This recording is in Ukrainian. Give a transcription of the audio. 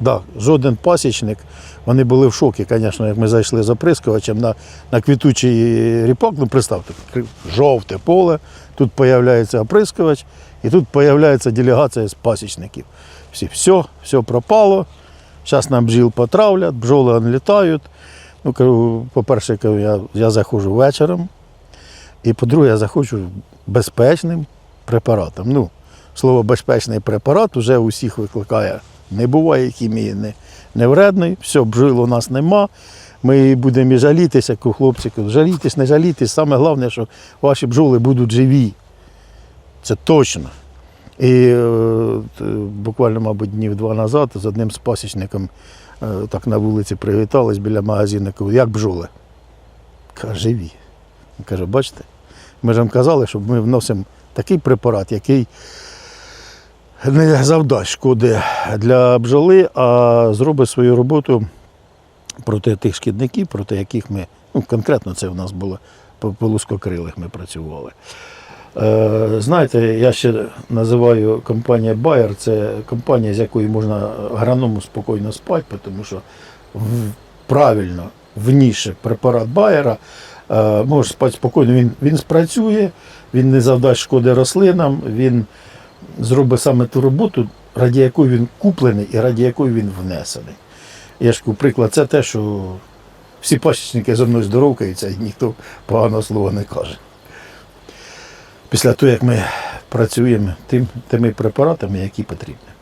Да, жоден пасічник. Вони були в шокі, звісно, як ми зайшли з оприскувачем на, на квітучий ріпак. Ну, представте, жовте поле, тут з'являється оприскувач, і тут з'являється делегація з пасічників. Всі, все, все пропало. Зараз нам бджіл потравлять, бджоли літають. Ну, по-перше, я, я заходжу вечором. І по-друге, я заходжу безпечним препаратом. Ну, слово безпечний препарат вже усіх викликає. Не буває хімії не, не вредної, все, бджіл у нас нема. Ми будемо і жалітися, кажу, жалітесь, не жалітесь. Саме головне, що ваші бджоли будуть живі. Це точно. І е, буквально, мабуть, днів два назад з одним з пасічником е, так на вулиці привітались біля магазину. Кажу, як бджоли? Каже, живі. Каже, бачите, ми ж вам казали, що ми вносимо такий препарат, який не завдасть шкоди для бджоли, а зробить свою роботу проти тих шкідників, проти яких ми, ну конкретно це в нас було по по лускокрилих ми працювали. Е, знаєте, я ще називаю компанія Bayer, це компанія, з якою можна агроному спокійно спати, тому що в- правильно вніше препарат Байера, е, можеш спати спокійно, він, він спрацює, він не завдасть шкоди рослинам, він зробить саме ту роботу, раді якої він куплений і раді якої він внесений. Я ж кажу, приклад, це те, що всі пасічники зі мною здоровкаються і ніхто поганого слова не каже. Після того, як ми працюємо тим, тими препаратами, які потрібні.